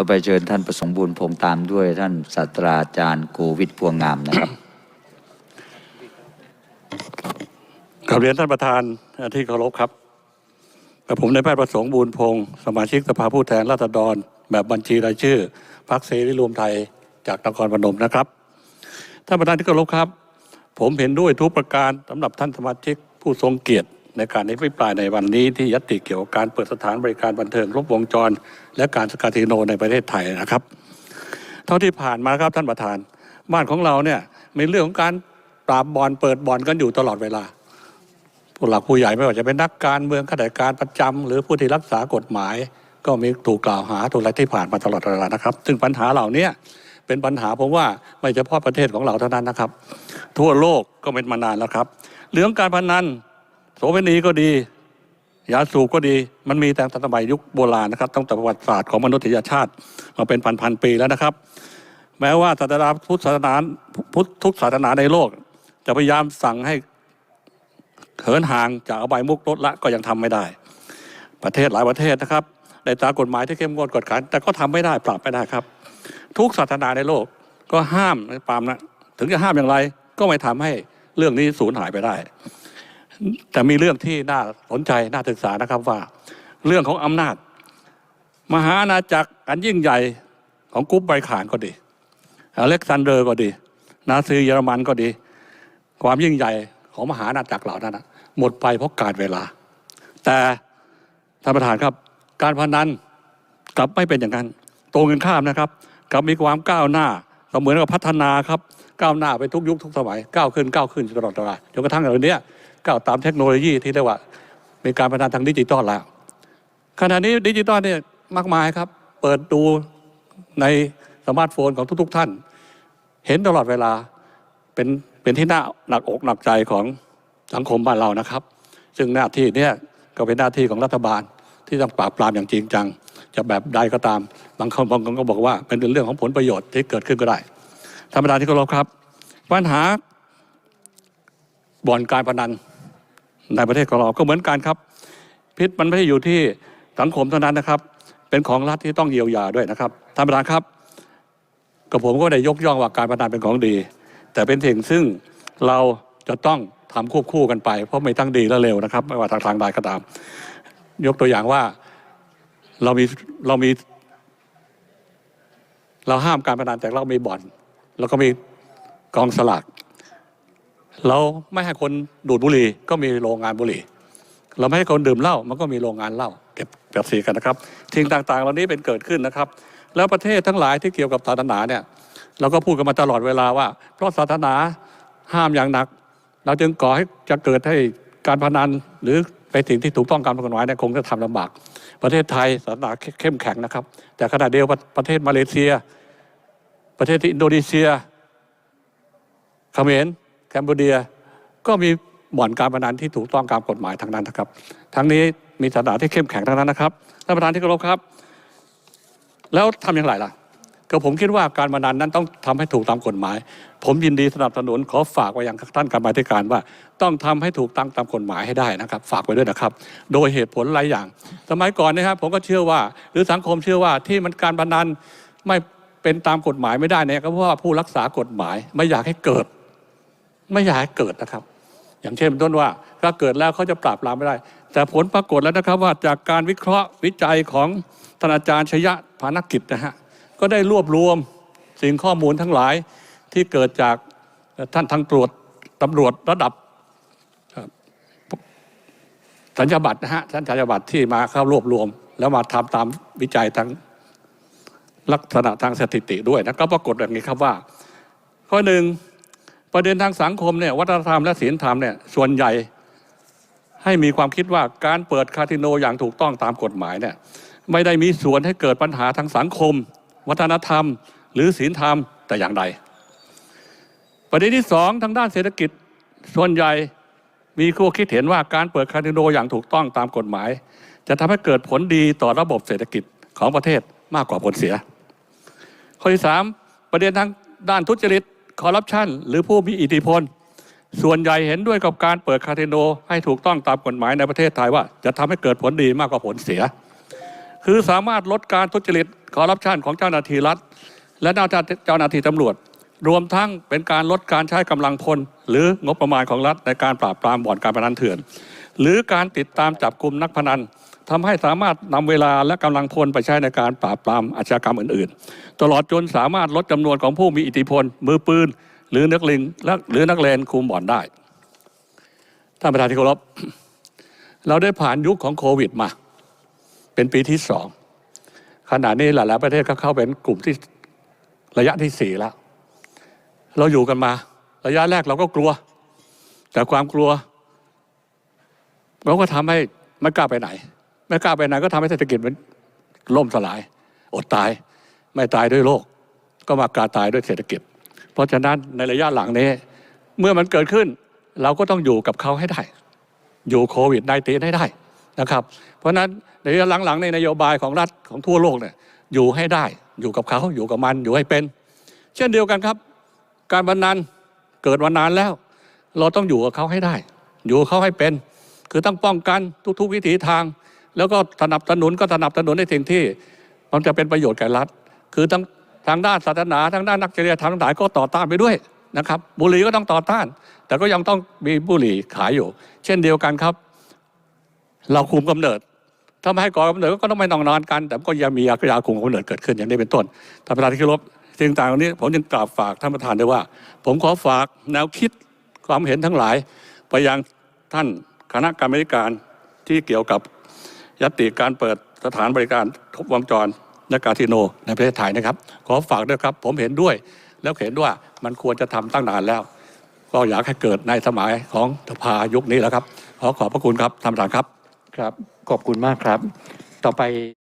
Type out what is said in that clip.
ต่อไปเชิญท่านประสงค์บุญพงษ์ตามด้วยท่านศาสตราจารย์โกวิทพวงงามนะครับกราบเรียนท่านประธานที่เคารพครับกับผมในายแพทย์ประสงค์บูรพงศ์สมาชิกสภาผู้แทนราษฎร แบบบัญชีรายชื่อพรรคเสรีรวมไทยจากนครพนมนะครับท่านประธานที่เคารพครับ ผมเห็นด้วยทุกประการสำหรับท่านสมาชิกผู้ทรงเกียรติ ในการอภิปรายในวันนี้ที่ยติเกี่ยวกับการเปิดสถานบริการบันเทิงรบวงจร และการสกัดคาสิโนในประเทศไทยนะครับ เท่าที่ผ่านมาครับท่านประธาน บ้านของเราเนี่ยมีเรื่องของการปราบบอนเปิดบอนกันอยู่ตลอดเวลา ผู้หลักผู้ใหญ่ไม่ว่าจะเป็นนักการเมืองข้าราชการประจำหรือผู้ที่รักษากฎหมาย ก็มีถูกกล่าวหาถูกอะไรที่ผ่านมาตลอดเวลานะครับ ซึ่งปัญหาเหล่านี้เป็นปัญหาผมว่าไม่เฉพาะประเทศของเราเท่านั้นนะครับ ทั่วโลกก็เป็นมานานแล้วครับ เรื่องการพนัน โสเภณีก็ดียาสูบก็ดีมันมีแต่สมัยยุคโบราณนะครับตั้งแต่ประวัติศาสตร์ของมนุษยชาติมาเป็นพันๆปีแล้วนะครับ แม้ว่าศาสนาพุทธศาสนาพุทธทุกศาสนาในโลก จะพยายามสั่งให้เหินห่างจากอบายมุกลดละก็ยังทำไม่ได้ ประเทศหลายประเทศนะครับในตากฎหมายที่เข้มงวดกดขันแต่ก็ทำไม่ได้ปราบไม่ได้ครับ ทุกศาสนาในโลกก็ห้ามปามนะถึงจะห้ามอย่างไร ก็ไม่ทำให้เรื่องนี้สูญหายไปได้ แต่มีเรื่องที่น่าสนใจน่าศึกษานะครับว่า เรื่องของอำนาจ มหาอาณาจักรอันยิ่งใหญ่ของกรุ๊ปไบขานก็ดีอเล็กซานเดอร์ก็ดี นาซีเยอรมันก็ดี ความยิ่งใหญ่ของมหาอาณาจักรเหล่านั้นหมดไปเพราะการเวลา แต่ท่านประธานครับ การพนันกลับไม่เป็นอย่างนั้นตรงกันข้ามนะครับกลับมีความก้าวหน้าเสมือนกับพัฒนาครับก้าวหน้าไปทุกยุคทุกสมัยก้าวขึ้นก้าวขึ้นตลอดเวลาจนกระทั่งในนี้ ก้าวตามเทคโนโลยีที่เรียกว่า มีการพนันาทางดิจิตอลแล้ว ขณะนี้ดิจิตอลเนี่ยมากมายครับ เปิดดูในสมาร์ทโฟนของทุก ๆ ท่าน เห็นตลอดเวลาเป็นเป็นที่น่าหนักอกหนักใจของสังคมบ้านเรานะครับ ซึ่งหน้าที่เนี่ยก็เป็นหน้าที่ของรัฐบาลที่ต้องปราบปรามอย่างจริงจัง จะแบบใดก็ตาม บางคนบางคนก็บอกว่าเป็นเรื่องของผลประโยชน์ที่เกิดขึ้นก็ได้ธรรมดานที่เคารพครับ ปัญหาบ่อนการพนัน ในประเทศของเราก็เหมือนกันครับ พิษมันไม่ได้อยู่ที่สังคมเท่านั้นนะครับ เป็นของรัฐที่ต้องเยียวยาด้วยนะครับท่านประธานครับกับผมก็ได้ยกย่องว่าการพนันเป็นของดี แต่เป็นสิ่งซึ่งเราจะต้องทำควบคู่กันไป เพราะไม่ทั้งดีและเร็วนะครับ ไม่ว่าทางทางใดก็ตาม ยกตัวอย่างว่าเรามีเรามี เราห้ามการพนันแต่เรามีบ่อน แล้วก็มีกองสลาก เราไม่ให้คนดูดบุหรี่ก็มีโรงงานบุหรี่ เราไม่ให้คนดื่มเหล้ามันก็มีโรงงานเหล้าเก็บแบบสีกันนะครับสิ่งต่างๆ เหล่านี้เป็นเกิดขึ้นนะครับ แล้วประเทศทั้งหลายที่เกี่ยวกับศาสนาเนี่ยเราก็พูดกันมาตลอดเวลาว่า เพราะศาสนาห้ามอย่างหนัก เราจึงก่อให้จะเกิดให้การพนันหรือไปสิ่งที่ถูกต้องตามกฎหมายเนี่ยคงจะทำลำบาก ประเทศไทยศาสนาเข้มแข็งนะครับ แต่ขณะเดียวกันประเทศมาเลเซีย ประเทศอินโดนีเซียเขมร แคนเบเดียก็มีบ่อนการพนันที่ถูกต้องตามกฎหมายทั้งนั้นนะครับ ทั้งนี้มีศาสนาที่เข้มแข็งทั้งนั้นนะครับท่านประธานที่เคารพครับ แล้วทำอย่างไรล่ะก็ผมคิดว่าการพนันนั้นต้องทำให้ถูกตามกฎหมาย ผมยินดีสนับสนุนขอฝากไว้ยังท่านกรรมาธิการว่า ต้องทำให้ถูกตั้งตามกฎหมายให้ได้นะครับ ฝากไว้ด้วยนะครับ โดยเหตุผลหลายอย่าง สมัยก่อนนะครับ ผมก็เชื่อว่า หรือสังคมเชื่อว่าที่มันการพนันไม่เป็นตามกฎหมายไม่ได้เนี่ยก็เพราะว่าผู้รักษากฎหมายไม่อยากให้เกิด ไม่อยากให้เกิดนะครับ อย่างเช่นต้นว่าถ้าเกิดแล้วเขาจะปราบปรามไม่ได้ แต่ผลปรากฏแล้วนะครับว่าจากการวิเคราะห์วิจัยของท่านอาจารย์ชยะพานกิจนะฮะก็ได้รวบรวมสิ่งข้อมูลทั้งหลายที่เกิดจากท่านทางตรวจตำรวจระดับสัญญาบัตรนะฮะสัญญาบัตรที่มาเข้ารวบรวม แล้วมาทำตามวิจัยทางลักษณะทางสถิติด้วยนะก็ปรากฏแบบนี้ครับว่า ข้อหนึ่ง ประเด็นทางสังคมเนี่ยวัฒนธรรมและศีลธรรมเนี่ยส่วนใหญ่ให้มีความคิดว่าการเปิดคาสิโนอย่างถูกต้องตามกฎหมายเนี่ยไม่ได้มีส่วนให้เกิดปัญหาทางสังคม วัฒนธรรม หรือศีลธรรมแต่อย่างใด ประเด็นที่สองทางด้านเศรษฐกิจส่วนใหญ่มีข้อคิดเห็นว่าการเปิดคาสิโนอย่างถูกต้องตามกฎหมาย จะทำให้เกิดผลดีต่อระบบเศรษฐกิจของประเทศมากกว่าผลเสีย ข้อที่สามประเด็นทางด้านทุจริต คอร์รัปชันหรือผู้มีอิทธิพล ส่วนใหญ่เห็นด้วยกับการเปิดคาสิโนให้ถูกต้องตามกฎหมายในประเทศไทยว่า จะทำให้เกิดผลดีมากกว่าผลเสีย คือสามารถลดการทุจริตคอร์รัปชันของเจ้าหน้าที่รัฐ และเจ้าหน้าที่ตำรวจ รวมทั้งเป็นการลดการใช้กำลังพล หรืองบประมาณของรัฐในการปราบปรามบ่อนการพนันเถื่อน หรือการติดตามจับกลุ่มนักพนัน ทำให้สามารถนำเวลาและกำลังพลไปใช้ในการปราบปรามอาชญากรรมอื่น ๆ ตลอดจนสามารถลดจำนวนของผู้มีอิทธิพล มือปืน หรือนักเลงและหรือนักเลงคุมบ่อนได้ท่านประธานที่เคารพเราได้ผ่านยุคของโควิดมา เป็นปีที่สองขณะนี้หลายๆประเทศก็เข้าเป็นกลุ่มที่ระยะที่สี่แล้ว เราอยู่กันมา ระยะแรกเราก็กลัว แต่ความกลัวเราก็ทำให้ไม่กล้าไปไหน ไม่กล้าไปไหนก็ทำให้เศรษฐกิจมันล่มสลาย อดตาย ไม่ตายด้วยโรคก็มากาตายด้วยเศรษฐกิจ เพราะฉะนั้นในระยะหลังนี้ เมื่อมันเกิดขึ้น เราก็ต้องอยู่กับเขาให้ได้ อยู่โควิด -19 ให้ได้นะครับ เพราะฉะนั้นในระยะหลังๆในนโยบายของรัฐของทั่วโลกเนี่ยอยู่ให้ได้ อยู่กับเขาอยู่กับมันอยู่ให้เป็น เช่นเดียวกันครับ การพนันเกิดมานานแล้ว เราต้องอยู่กับเขาให้ได้ อยู่เขาให้เป็น คือต้องป้องกันทุกๆวิถีทาง แล้วก็สนับสนุนก็สนับสนุนในสิ่งที่ มันจะเป็นประโยชน์แก่รัฐ คือทั้งทางด้านศาสนาทางด้านนักจริยธรรมทั้งหลายก็ต่อต้านไปด้วยนะครับบุหรี่ก็ต้องต่อต้าน แต่ก็ยังต้องมีบุหรี่ขายอยู่ เช่นเดียวกันครับ เราคุมกำเนิดถ้าไม่ให้ก่อกำเนิดก็ต้องไม่นองนอนกัน แต่ก็ยังมียาคุมกำเนิดเกิดขึ้นอย่างนี้เป็นต้นท่านประธานที่เคารพสิ่งต่างๆนี้ ผมจึงกราบฝากท่านประธานด้วยว่า ผมขอฝากแนวคิดความเห็นทั้งหลาย ไปยังท่านคณะกรรมาธิการที่เกี่ยวกับ ยติการเปิดสถานบริการครบวงจรและคาสิโนในประเทศไทยนะครับ ขอฝากด้วยครับ ผมเห็นด้วย แล้วเห็นว่ามันควรจะทำตั้งนานแล้ว ก็อยากให้เกิดในสมัยของสภายุคนี้แล้วครับ ขอขอบพระคุณครับท่านประธานครับครับ ขอบคุณมากครับ ต่อไป